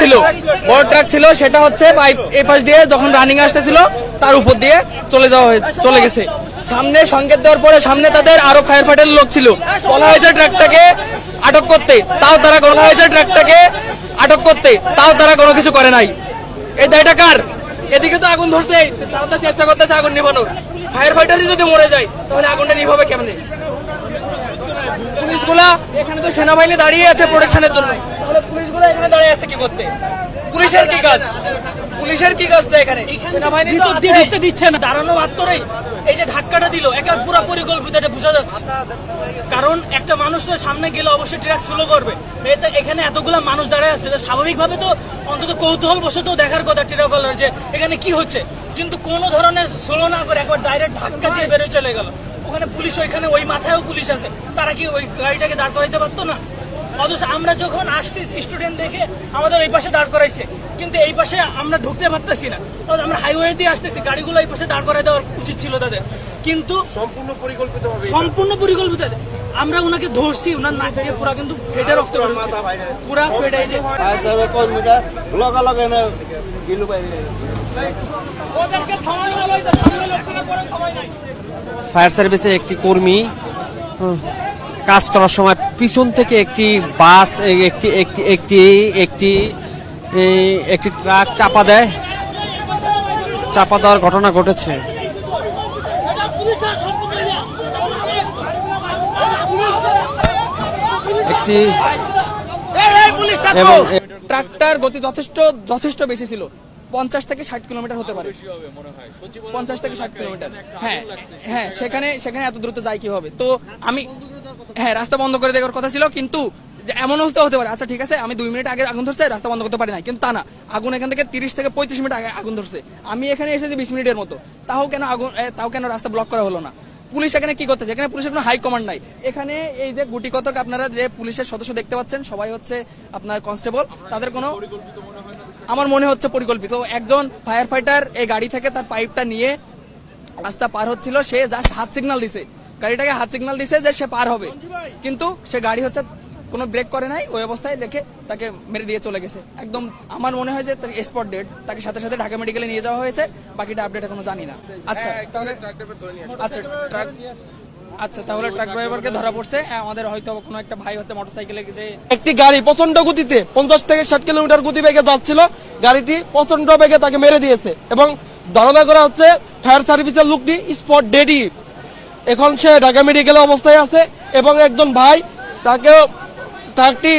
ছিল। বড় ট্রাক ছিল, সেটা হচ্ছে এই পাশ দিয়ে যখন রানিং আসতেছিল, তার উপর দিয়ে চলে যাওয়া চলে গেছে। সামনে সংকেত দেওয়ার পরে সামনে তাদের আরও ফায়ার ফাইটার লোক ছিল। বলা হয়েছে ট্রাকটাকে আটক করতে। তাও তারা বলা হয়েছে ট্রাকটাকে আটক করতে। তাও তারা কোনো কিছু করে নাই। এই দায়টা কার? এদিকে তো আগুন ধরছে। তারা তো চেষ্টা করতেছে আগুন নিভানোর। ফায়ার ফাইটারই যদি মরে যায়, তাহলে আগুনটা নিভাবে কেমনে? পুলিশগুলা এখানে তো সেনাবাহিনী দাঁড়িয়ে আছে প্রোটেকশনের জন্য। তাহলে পুলিশগুলো এখানে দাঁড়িয়ে আছে কি করতে? পুলিশের কি কাজ? পুলিশের কি কাজটা এখানে? সেনাবাহিনী তো। ঢুকতে দিচ্ছে না দাঁড়ানো মাত্রই এই যে ধাক্কাটা দিল একা পুরো পরিকল্পিত এটা বোঝা যাচ্ছে। কারণ একটা মানুষ তো সামনে গেলে অবশ্যই ট্রাক স্লো করবে। এখানে এতগুলা মানুষ দাঁড়ায় আছে স্বাভাবিকভাবে তো অন্তত কৌতূহল বসত দেখার কথা ট্রাকওয়ালার যে এখানে কি হচ্ছে। কিন্তু কোনো ধরনের স্লো না করে একবার ডাইরেক্ট ধাক্কা দিয়ে বেরোয় চলে গেল। ওখানে পুলিশ ওইখানে ওই মাথায়ও পুলিশ আছে। তারা কি ওই গাড়িটাকে দাঁড় করাইতে পারতো না? অথচ আমরা যখন আসছি স্টুডেন্ট দেখে আমাদের এই পাশে দাঁড় করাইছে। কিন্তু এই পাশে আমরা ঢুকতে পারতেছি না। আমরা হাইওয়ে দিয়ে আসতেছি গাড়িগুলো এই পাশে দাঁড় করাই দেওয়ার উচিত ছিল তাদের। কিন্তু সম্পূর্ণ পরিকল্পিত সম্পূর্ণ পরিকল্পিত। আমরা ওনাকে ধরছি ওনার নাক দিয়ে পুরা কিন্তু ফেটে রক্ত পুরা ফেটে এই ফায়ার সার্ভিসের একটি কর্মী হুম, কাজ করার সময় পিছন থেকে একটি বাস একটি একটি একটি একটি একটি ট্রাক চাপা দেয়। চাপা দেওয়ার ঘটনা ঘটেছে। একটি এবং ট্রাকটার গতি যথেষ্ট যথেষ্ট বেশি ছিল। পঞ্চাশ থেকে ষাট কিলোমিটার হতে পারে। পঞ্চাশ থেকে ষাট কিলোমিটার। হ্যাঁ হ্যাঁ সেখানে সেখানে এত দ্রুত যায় কি হবে? তো আমি হ্যাঁ রাস্তা বন্ধ করে দেওয়ার কথা ছিল কিন্তু যে এমনও হতে হতে পারে। আচ্ছা ঠিক আছে আমি দুই মিনিট আগে আগুন ধরছে রাস্তা বন্ধ করতে পারি না কিন্তু তা না আগুন এখান থেকে তিরিশ থেকে পঁয়ত্রিশ মিনিট আগে আগুন ধরছে। আমি এখানে এসেছি বিশ মিনিটের মতো। তাও কেন আগুন তাও কেন রাস্তা ব্লক করা হলো না? পুলিশ এখানে কি করতেছে? এখানে পুলিশের কোনো হাই কমান্ড নাই। এখানে এই যে গুটি কতক আপনারা যে পুলিশের সদস্য দেখতে পাচ্ছেন সবাই হচ্ছে আপনার কনস্টেবল তাদের কোনো আমার মনে হচ্ছে পরিকল্পিত। একজন ফায়ার ফাইটার এই গাড়ি থেকে তার পাইপটা নিয়ে রাস্তা পার হচ্ছিল সে জাস্ট হাত সিগনাল দিছে। গাড়িটাকে হাত সিগনাল দিছে যে সে পার হবে। কিন্তু সে গাড়ি হচ্ছে কোনো ব্রেক করে নাই ওই অবস্থায় রেখে তাকে মেরে দিয়ে চলে গেছে। একদম আমার মনে হয় যে তার স্পট ডেট তাকে সাথে সাথে ঢাকা মেডিকেলে নিয়ে যাওয়া হয়েছে বাকিটা আপডেট এখনও জানি না। আচ্ছা। আচ্ছা ট্রাক আচ্ছা তাহলে ট্রাক ড্রাইভারকে ধরা পড়ছে। আমাদের হয়তো কোনো একটা ভাই হচ্ছে মোটরসাইকেলে যে একটি গাড়ি প্রচণ্ড গতিতে পঞ্চাশ থেকে ষাট কিলোমিটার গতি বেগে যাচ্ছিল। গাড়িটি প্রচণ্ড বেগে তাকে মেরে দিয়েছে এবং ধারণা করা হচ্ছে ফায়ার সার্ভিসের লোকটি স্পট ডেডি। এখন সে ঢাকা মেডিকেলে অবস্থায় আছে এবং একজন ভাই তাকে ট্রাকটি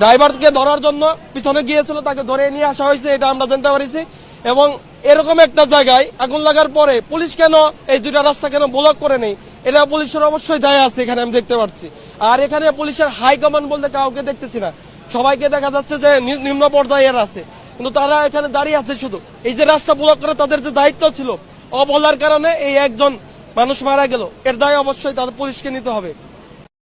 ড্রাইভারকে ধরার জন্য পিছনে গিয়েছিল, তাকে ধরে নিয়ে আসা হয়েছে, এটা আমরা জানতে পারিছি। এবং এরকম একটা জায়গায় আগুন লাগার পরে পুলিশ কেন এই দুইটা রাস্তা কেন ব্লক করে নেই? এটা পুলিশের অবশ্যই দায় আছে, এখানে আমি দেখতে পাচ্ছি আর এখানে পুলিশের হাই কমান্ড বলতে কাউকে দেখতেছি না। সবাইকে দেখা যাচ্ছে যে নিম্ন পর্যায়ের আছে। কিন্তু তারা এখানে দাঁড়িয়ে আছে শুধু। এই যে রাস্তা ব্লক করে তাদের যে দায়িত্ব ছিল, অবহেলার কারণে এই একজন মানুষ মারা গেল। এর দায় অবশ্যই তাদের পুলিশকে নিতে হবে।